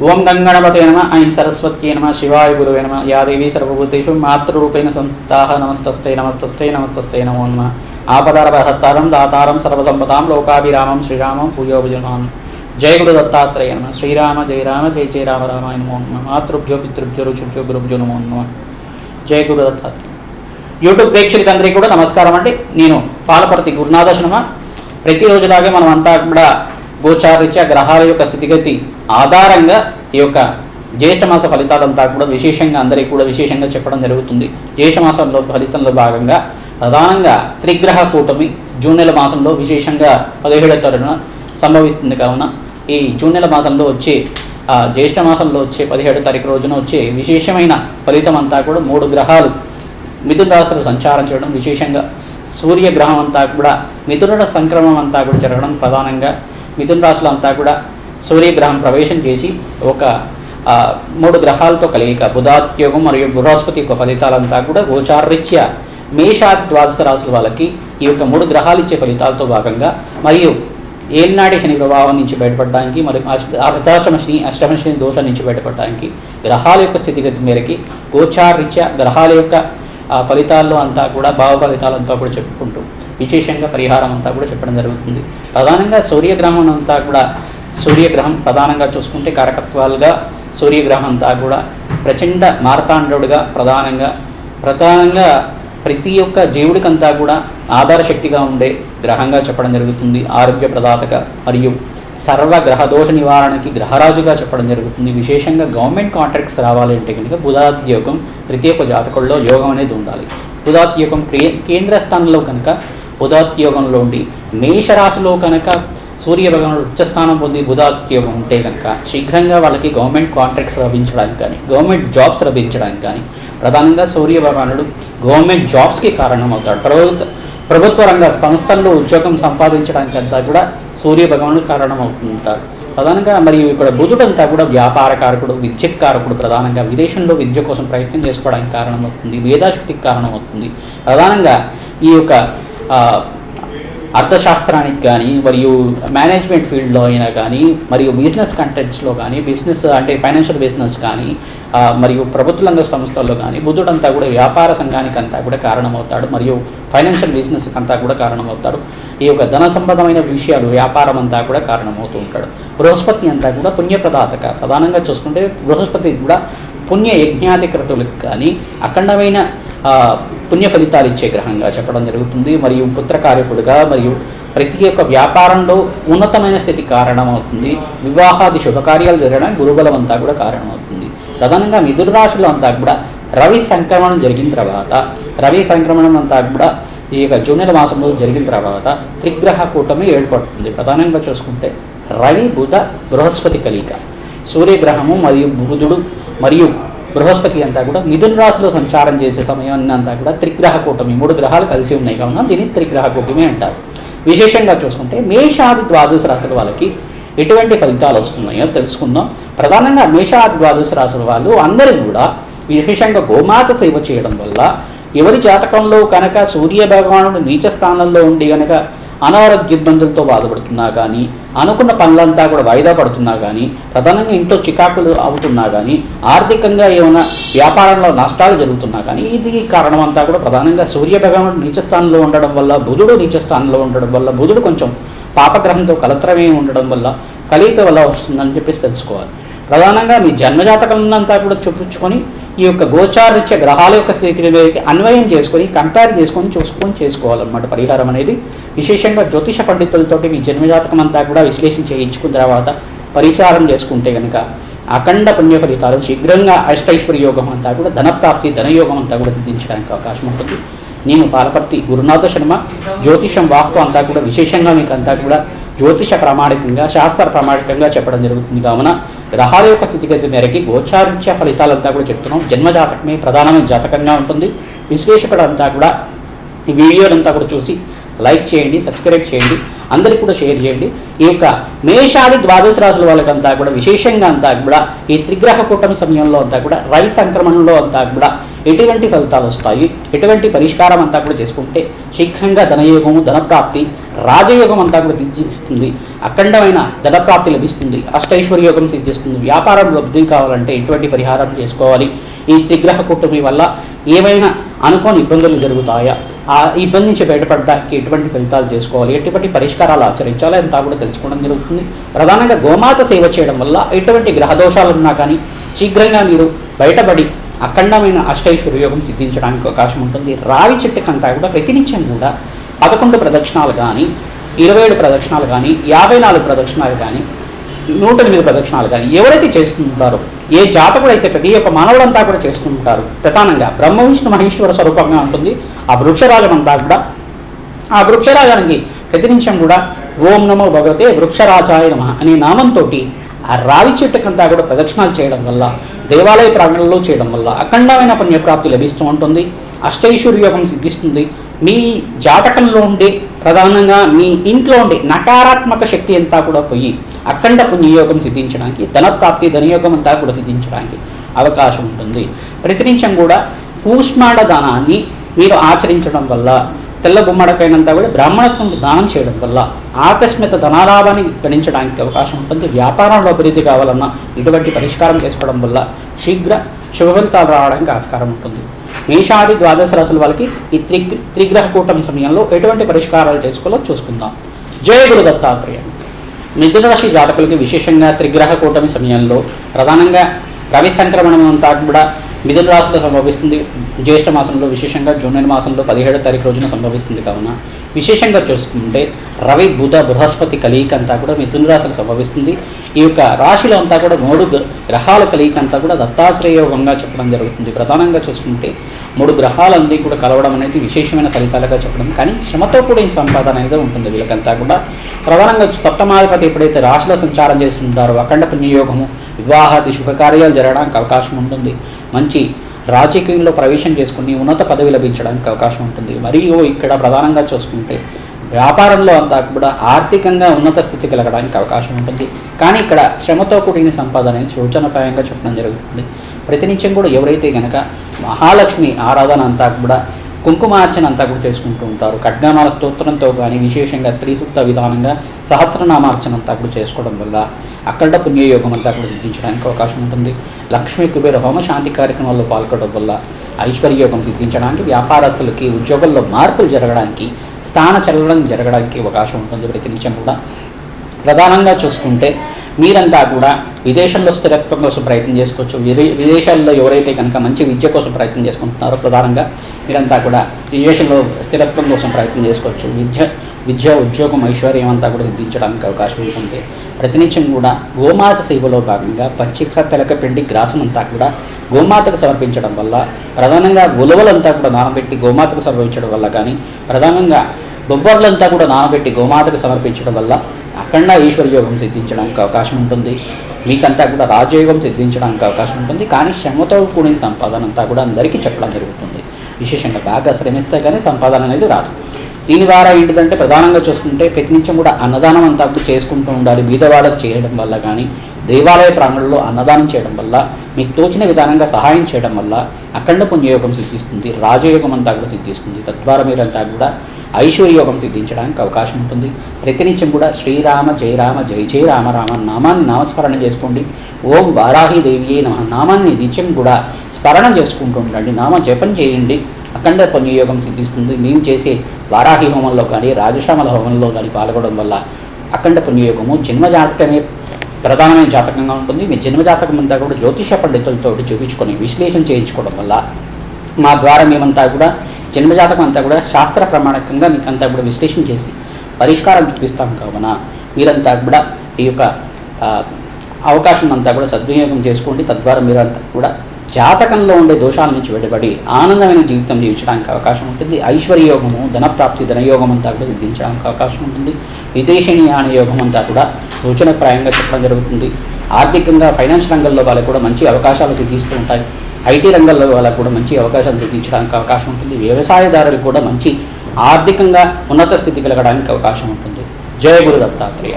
ఓం గంగణపతే నమ ఐం సరస్వత్యే నమ శివాయ గురువే నమ యాదేవి సర్వభూతేషు మాతృరూపేణ సంస్థాః నమస్తస్తే నమస్తస్తే నమస్తస్తే నమో నమ. ఆపదారభహత్తారం దాతారం సర్వసంపదాం లోకాభిరామం శ్రీరామం పూయోభుజమాన్ జయ గురు దత్తాత్రేయ నమ. శ్రీరామ జయ రామ జయ జయ రామ రామాయ నమో నమ. మాతృభ్యో పితృభ్యో ఋషుభ్యో గురుభ్యో నమో నమ. జయ గురు దత్తాత్రేయ యూట్యూబ్ ప్రేక్షకులందరికీ కూడా నమస్కారం అండి. నేను పాలపర్తి గురునాథ శర్మ ప్రతిరోజులాగే మనం అంతా కూడా గోచారిత్య గ్రహాల యొక్క స్థితిగతి ఆధారంగా ఈ యొక్క జ్యేష్ఠ మాస ఫలితాలంతా కూడా విశేషంగా అందరికీ కూడా విశేషంగా చెప్పడం జరుగుతుంది. జ్యేష్ఠమాసంలో ఫలితంలో భాగంగా ప్రధానంగా త్రిగ్రహ కూటమి జూన్ నెల మాసంలో విశేషంగా పదిహేడవ తరగన సంభవిస్తుంది. కావున ఈ జూన్ నెల మాసంలో వచ్చే జ్యేష్ఠ మాసంలో వచ్చే పదిహేడు తారీఖు రోజున వచ్చే విశేషమైన ఫలితం అంతా కూడా మూడు గ్రహాలు మిథున రాశులు సంచారం చేయడం విశేషంగా సూర్యగ్రహం అంతా కూడా మిథునుల సంక్రమం అంతా కూడా జరగడం ప్రధానంగా మిథున రాశులు అంతా కూడా సూర్యగ్రహం ప్రవేశం చేసి ఒక మూడు గ్రహాలతో కలిగిక బుధాత్యోగం మరియు బృహస్పతి యొక్క ఫలితాలంతా కూడా గోచారరీత్యా మేషాది ద్వాదశ రాశుల వాళ్ళకి ఈ యొక్క మూడు గ్రహాలు ఇచ్చే ఫలితాలతో భాగంగా మరియు ఏలినాటి శని ప్రభావం నుంచి బయటపడడానికి మరియు అష్ట- అర్ధాష్టమ శని అష్టమ శని దోషం నుంచి బయటపడడానికి గ్రహాల యొక్క స్థితిగతి మేరకి గోచారరీత్యా గ్రహాల యొక్క ఫలితాల్లో అంతా కూడా భావ ఫలితాలంతా కూడా చెప్పుకుంటూ విశేషంగా పరిహారం అంతా కూడా చెప్పడం జరుగుతుంది. ప్రధానంగా సూర్యగ్రహం అంతా కూడా సూర్యగ్రహం ప్రధానంగా చూసుకుంటే కారకత్వాలుగా సూర్యగ్రహం అంతా కూడా ప్రచండ మార్తాండుడుగా ప్రధానంగా ప్రధానంగా ప్రతి ఒక్క జీవుడికంతా కూడా ఆధారశక్తిగా ఉండే గ్రహంగా చెప్పడం జరుగుతుంది. ఆరోగ్య ప్రదాతక మరియు సర్వ గ్రహ దోష నివారణకి గ్రహరాజుగా చెప్పడం జరుగుతుంది. విశేషంగా గవర్నమెంట్ కాంట్రాక్ట్స్ రావాలి అంటే కనుక బుధాతి యోగం ప్రతి ఒక్క జాతకుల్లో యోగం అనేది ఉండాలి. బుధాతి యోగం క్రియ కేంద్ర స్థానంలో కనుక బుధాతి ఉండి మేషరాశిలో కనుక సూర్య భగవానుడు ఉచ్చస్థానం పొంది బుధోద్యోగం ఉంటే కనుక శీఘ్రంగా వాళ్ళకి గవర్నమెంట్ కాంట్రాక్ట్స్ లభించడానికి కానీ గవర్నమెంట్ జాబ్స్ లభించడానికి కానీ ప్రధానంగా సూర్య భగవానుడు గవర్నమెంట్ జాబ్స్కి కారణమవుతాడు. ప్రభుత్వ ప్రభుత్వ రంగ సంస్థల్లో ఉద్యోగం సంపాదించడానికి అంతా కూడా సూర్య భగవానుడు కారణమవుతుంటారు ప్రధానంగా మరియు ఇక్కడ బుధుడంతా కూడా వ్యాపార కారకుడు కారకుడు ప్రధానంగా విదేశంలో విద్య కోసం ప్రయత్నం చేసుకోవడానికి కారణమవుతుంది వేదాశక్తికి కారణమవుతుంది. ప్రధానంగా ఈ యొక్క అర్థశాస్త్రానికి కానీ మరియు మేనేజ్మెంట్ ఫీల్డ్లో అయినా కానీ మరియు బిజినెస్ కంటెంట్స్లో కానీ బిజినెస్ అంటే ఫైనాన్షియల్ బిజినెస్ కానీ మరియు ప్రభుత్వ రంగ సంస్థల్లో కానీ బుద్ధుడంతా కూడా వ్యాపార సంఘానికి అంతా కూడా కారణమవుతాడు మరియు ఫైనాన్షియల్ బిజినెస్ అంతా కూడా కారణమవుతాడు. ఈ యొక్క ధన సంబంధమైన విషయాలు వ్యాపారం అంతా కూడా కారణమవుతూ ఉంటాడు. బృహస్పతి అంతా కూడా పుణ్యప్రదాతక. ప్రధానంగా చూసుకుంటే బృహస్పతి కూడా పుణ్య యజ్ఞాధికృతులకు కానీ అఖండమైన పుణ్య ఫలితాలు ఇచ్చే గ్రహంగా చెప్పడం జరుగుతుంది. మరియు పుత్రకార్యకుడుగా మరియు ప్రతి ఒక్క వ్యాపారంలో ఉన్నతమైన స్థితి కారణమవుతుంది. వివాహాది శుభకార్యాలు జరగడానికి గురుబలం అంతా కూడా కారణమవుతుంది. ప్రధానంగా మిథున అంతా కూడా రవి సంక్రమణం జరిగిన తర్వాత రవి సంక్రమణం అంతా కూడా ఈ యొక్క జూనియర్ మాసంలో జరిగిన తర్వాత త్రిగ్రహ కూటమి ఏర్పడుతుంది. ప్రధానంగా చూసుకుంటే రవి బుధ బృహస్పతి కలిక సూర్యగ్రహము మరియు బుధుడు మరియు బృహస్పతి అంతా కూడా మిథున రాశిలో సంచారం చేసే సమయాన్ని అంతా కూడా త్రిగ్రహ కూటమి మూడు గ్రహాలు కలిసి ఉన్నాయి. కావున దీన్ని త్రిగ్రహ కూటమి అంటారు. విశేషంగా చూసుకుంటే మేషాది ద్వాదశ రాశుల వాళ్ళకి ఎటువంటి ఫలితాలు వస్తున్నాయో తెలుసుకుందాం. ప్రధానంగా మేషాది ద్వాదశ రాశుల వాళ్ళు అందరూ కూడా విశేషంగా గోమాత సేవ చేయడం వల్ల ఎవరి జాతకంలో కనుక సూర్య భగవానుడు నీచ స్థానంలో ఉండి కనుక అనారోగ్య ఇబ్బందులతో బాధపడుతున్నా కానీ అనుకున్న పనులంతా కూడా వాయిదా పడుతున్నా కానీ ప్రధానంగా ఇంట్లో చికాకులు అవుతున్నా కానీ ఆర్థికంగా ఏమైనా వ్యాపారంలో నష్టాలు జరుగుతున్నా కానీ ఇది కారణం అంతా కూడా ప్రధానంగా సూర్య భగవానుడు నీచస్థానంలో ఉండడం వల్ల బుధుడు నీచస్థానంలో ఉండడం వల్ల బుధుడు కొంచెం పాపగ్రహంతో కలత్రమే ఉండడం వల్ల కలియుగ వల్ల వస్తుందని చెప్పేసి తెలుసుకోవాలి. ప్రధానంగా మీ జన్మజాతకమునంతా కూడా చూపించుకొని ఈ యొక్క గోచారిత్య గ్రహాల యొక్క స్థితిని అన్వయం చేసుకొని కంపేర్ చేసుకొని చూసుకొని చేసుకోవాలన్నమాట పరిహారం అనేది. విశేషంగా జ్యోతిష పండితులతోటి మీ జన్మజాతకం అంతా కూడా విశ్లేషణ చేయించుకున్న తర్వాత పరిహారం చేసుకుంటే కనుక అఖండ పుణ్య ఫలితాలు శీఘ్రంగా అష్టైశ్వర్య యోగం అంతా కూడా ధనప్రాప్తి ధనయోగం అంతా కూడా సిద్ధించడానికి అవకాశం ఉంటుంది. నేను పాలపర్తి గురునాథ శర్మ జ్యోతిషం వాస్తు అంతా కూడా విశేషంగా మీకు అంతా కూడా జ్యోతిష ప్రామాణికంగా శాస్త్ర ప్రామాణికంగా చెప్పడం జరుగుతుంది కావున గ్రహాల యొక్క స్థితిగతి మేరకి గోచారిత్య ఫలితాలంతా కూడా చెప్తున్నాం. జన్మజాతకమే ప్రధానమైన జాతకంగా ఉంటుంది. విశ్లేషకుడంతా కూడా ఈ వీడియోలంతా కూడా చూసి లైక్ చేయండి సబ్స్క్రైబ్ చేయండి అందరికి కూడా షేర్ చేయండి. ఈ యొక్క మేషాది ద్వాదశ రాశుల వాళ్ళకంతా కూడా విశేషంగా అంతా కూడా ఈ త్రిగ్రహ కూటమి సమయంలో అంతా కూడా రవి సంక్రమణంలో అంతా కూడా ఎటువంటి ఫలితాలు వస్తాయి? ఎటువంటి పరిష్కారం అంతా కూడా చేసుకుంటే శీఘ్రంగా ధనయోగము ధనప్రాప్తి రాజయోగం అంతా కూడా సిద్ధిస్తుంది అఖండమైన ధనప్రాప్తి లభిస్తుంది. అష్టైశ్వర్య యోగం సిద్ధిస్తుంది. వ్యాపారం లబ్ధి కావాలంటే ఎటువంటి పరిహారం చేసుకోవాలి? ఈ త్రిగ్రహ కూటమి వల్ల ఏమైనా అనుకోని ఇబ్బందులు జరుగుతాయా? ఆ ఇబ్బంది నుంచి బయటపడడానికి ఎటువంటి ఫలితాలు చేసుకోవాలి? ఎటువంటి పరిష్కారాలు ఆచరించాలి? అంతా కూడా తెలుసుకోవడం జరుగుతుంది. ప్రధానంగా గోమాత సేవ చేయడం వల్ల ఎటువంటి గ్రహదోషాలు ఉన్నా కానీ శీఘ్రంగా మీరు బయటపడి అఖండమైన అష్టైశ్వర్య యోగం సిద్ధించడానికి అవకాశం ఉంటుంది. రావి చెట్టుకంతా కూడా ప్రతినిత్యం కూడా పదకొండు ప్రదక్షిణాలు కానీ ఇరవై ఏడు ప్రదక్షిణాలు కానీ యాభై నాలుగు ప్రదక్షిణాలు కానీ నూట ఎనిమిది ప్రదక్షిణాలు కానీ ఎవరైతే చేస్తుంటారో ఏ జాతకుడు అయితే ప్రతి ఒక్క మానవుడంతా కూడా చేస్తుంటారు ప్రధానంగా బ్రహ్మ విష్ణు మహేశ్వర స్వరూపంగా ఉంటుంది. ఆ వృక్షరాజం అంతా కూడా ఆ వృక్షరాజానికి ప్రతినిత్యం కూడా ఓం నమో భగవతే వృక్షరాజాయ నమ అనే నామంతో ఆ రావి చెట్టుకంతా కూడా ప్రదక్షిణాలు చేయడం వల్ల దేవాలయ ప్రాంగణంలో చేయడం వల్ల అఖండమైన పుణ్యప్రాప్తి లభిస్తూ ఉంటుంది అష్టైశ్వర్యోగం సిద్ధిస్తుంది. మీ జాతకంలో ఉండే ప్రధానంగా మీ ఇంట్లో ఉండే నకారాత్మక శక్తి అంతా కూడా పోయి అఖండ పుణ్యయోగం సిద్ధించడానికి ధనప్రాప్తి ధనయోగం అంతా కూడా సిద్ధించడానికి అవకాశం ఉంటుంది. ప్రతినిత్యం కూడా కూష్మాండ దానాన్ని మీరు ఆచరించడం వల్ల తెల్ల గుమ్మడకైనంతా కూడా బ్రాహ్మణత్వంకి దానం చేయడం వల్ల ఆకస్మిక ధనాలాభాన్ని గణించడానికి అవకాశం ఉంటుంది. వ్యాపారంలో అభివృద్ధి కావాలన్నా ఇటువంటి పరిష్కారం చేసుకోవడం వల్ల శీఘ్ర శుభ ఫలితాలు రావడానికి ఆస్కారం ఉంటుంది. మేషాది ద్వాదశ రాసుల వాళ్ళకి ఈ త్రి త్రిగ్రహ కూటమి సమయంలో ఎటువంటి పరిష్కారాలు చేసుకోవాలో చూసుకుందాం. జయ గురు దత్తాత్రేయ. మిథున రాశి జాతకులకి విశేషంగా త్రిగ్రహ కూటమి సమయంలో ప్రధానంగా రవి సంక్రమణం అంతా కూడా మిథున రాశిలో సంభవిస్తుంది. జ్యేష్ఠ మాసంలో విశేషంగా జూన్ మాసంలో పదిహేడో తారీఖు రోజున సంభవిస్తుంది కావున. విశేషంగా చూసుకుంటే రవి బుధ బృహస్పతి కలియిక అంతా కూడా మిథున రాశులు సంభవిస్తుంది. ఈ యొక్క రాశిలో అంతా కూడా మూడు గ్ర- గ్రహాల కలియిక అంతా కూడా దత్తాత్రేయ యోగంగా చెప్పడం జరుగుతుంది. ప్రధానంగా చూసుకుంటే మూడు గ్రహాలన్నీ కూడా కలవడం అనేది విశేషమైన ఫలితాలుగా చెప్పడం. కానీ శ్రమతో కూడిన సంపాదన అనేది ఉంటుంది. వీళ్ళకంతా కూడా ప్రధానంగా సప్తమాధిపతి ఎప్పుడైతే రాశిలో సంచారం చేస్తుంటారో అఖండ పుణ్యయోగము వివాహాది శుభకార్యాలు జరగడానికి అవకాశం ఉంటుంది. మంచి రాజకీయంలో ప్రవేశం చేసుకుని ఉన్నత పదవి లభించడానికి అవకాశం ఉంటుంది. మరియు ఇక్కడ ప్రధానంగా చూసుకుంటే వ్యాపారంలో అంతా కూడా ఆర్థికంగా ఉన్నత స్థితి కలగడానికి అవకాశం ఉంటుంది. కానీ ఇక్కడ శ్రమతో కూడిన సంపాదన అనేది సూచనప్రాయంగా చెప్పడం జరుగుతుంది. ప్రతినిత్యం కూడా ఎవరైతే కనుక మహాలక్ష్మి ఆరాధన అంతా కూడా కుంకుమార్చన అంతా కూడా చేసుకుంటూ ఉంటారు. ఖడ్గమాల స్తోత్రంతో కానీ విశేషంగా స్త్రీ సూక్త విధానంగా సహస్రనామార్చన అంతా కూడా చేసుకోవడం వల్ల అక్కడ పుణ్యయోగం అంతా కూడా సిద్ధించడానికి అవకాశం ఉంటుంది. లక్ష్మీ కుబేర హోమ శాంతి కార్యక్రమాల్లో పాల్గొనడం వల్ల ఐశ్వర్యయోగం సిద్ధించడానికి వ్యాపారస్తులకి ఉద్యోగంలో మార్పులు జరగడానికి స్థాన చలనం జరగడానికి అవకాశం ఉంటుంది ప్రతినిత్యం కూడా. ప్రధానంగా చూసుకుంటే మీరంతా కూడా విదేశంలో స్థిరత్వం కోసం ప్రయత్నం చేసుకోవచ్చు. విదే విదేశాల్లో ఎవరైతే కనుక మంచి విద్య కోసం ప్రయత్నం చేసుకుంటున్నారో ప్రధానంగా మీరంతా కూడా విదేశంలో స్థిరత్వం కోసం ప్రయత్నం చేసుకోవచ్చు. విద్య విద్య ఉద్యోగం ఐశ్వర్యం అంతా కూడా సిద్ధించడానికి అవకాశం ఉంటుంది ప్రతినిత్యం కూడా గోమాత సేవలో భాగంగా పచ్చిక తెలక పిండి గ్రాసం అంతా కూడా గోమాతకు సమర్పించడం వల్ల ప్రధానంగా ఉలవలంతా కూడా నానబెట్టి గోమాతకు సమర్పించడం వల్ల కానీ ప్రధానంగా బొబ్బర్లంతా కూడా నానబెట్టి గోమాతకు సమర్పించడం వల్ల అఖండ ఈశ్వర్యోగం సిద్ధించడానికి అవకాశం ఉంటుంది. మీకంతా కూడా రాజయోగం సిద్ధించడానికి అవకాశం ఉంటుంది. కానీ శ్రమతో కూడిన సంపాదన అంతా కూడా అందరికీ చెప్పడం జరుగుతుంది. విశేషంగా బాగా శ్రమిస్తే కానీ సంపాదన అనేది రాదు. దీని ద్వారా ఏంటిదంటే ప్రధానంగా చూసుకుంటే ప్రతినిత్యం కూడా అన్నదానం అంతా చేసుకుంటూ ఉండాలి. బీదవాళ్ళకు చేయడం వల్ల కానీ దేవాలయ ప్రాంగణంలో అన్నదానం చేయడం వల్ల మీకు తోచిన విధానంగా సహాయం చేయడం వల్ల అఖండ పుణ్యయోగం సిద్ధిస్తుంది రాజయోగం అంతా కూడా సిద్ధిస్తుంది. తద్వారా మీరంతా కూడా ఐశ్వర్యోగం సిద్ధించడానికి అవకాశం ఉంటుంది. ప్రతినిత్యం కూడా శ్రీరామ జయరామ జయ జయ రామ రామ నామాన్ని నామస్మరణ చేసుకోండి ఓం వారాహి దేవి నమ. నామాన్ని నిత్యం కూడా స్మరణ చేసుకుంటూ ఉండండి. నామ జపం చేయండి. అఖండ పుణ్యయోగం సిద్ధిస్తుంది. మేము చేసే వారాహి హోమంలో కానీ రాజశ్యామల హోమంలో కానీ పాల్గొనడం వల్ల అఖండ పుణ్యయోగము జన్మజాతకమే ప్రధానమైన జాతకంగా ఉంటుంది. మీ జన్మజాతకం అంతా కూడా జ్యోతిష పండితులతో చూపించుకొని విశ్లేషణ చేయించుకోవడం వల్ల మా ద్వారా మేమంతా కూడా జన్మజాతకం అంతా కూడా శాస్త్ర ప్రమాణకంగా మీకు అంతా కూడా విశ్లేషణ చేసి పరిష్కారం చూపిస్తాం కావున మీరంతా కూడా ఈ యొక్క అవకాశం అంతా కూడా సద్వినియోగం చేసుకోండి. తద్వారా మీరంతా కూడా జాతకంలో ఉండే దోషాల నుంచి విడిపడి ఆనందమైన జీవితం జీవించడానికి అవకాశం ఉంటుంది. ఐశ్వర్యయోగము ధనప్రాప్తి ధనయోగం అంతా కూడా సిద్ధించడానికి అవకాశం ఉంటుంది. విదేశీయాన యోగం అంతా కూడా సూచనప్రాయంగా చెప్పడం జరుగుతుంది. ఆర్థికంగా ఫైనాన్స్ రంగంలో వాళ్ళకు కూడా మంచి అవకాశాలు సిద్ధిస్తూ ఉంటాయి. ఐటీ రంగంలో వాళ్ళకు కూడా మంచి అవకాశాలు సిద్ధించడానికి అవకాశం ఉంటుంది. వ్యవసాయదారులకు కూడా మంచి ఆర్థికంగా ఉన్నత స్థితి కలగడానికి అవకాశం ఉంటుంది. జయ గురు దత్తాత్రేయ.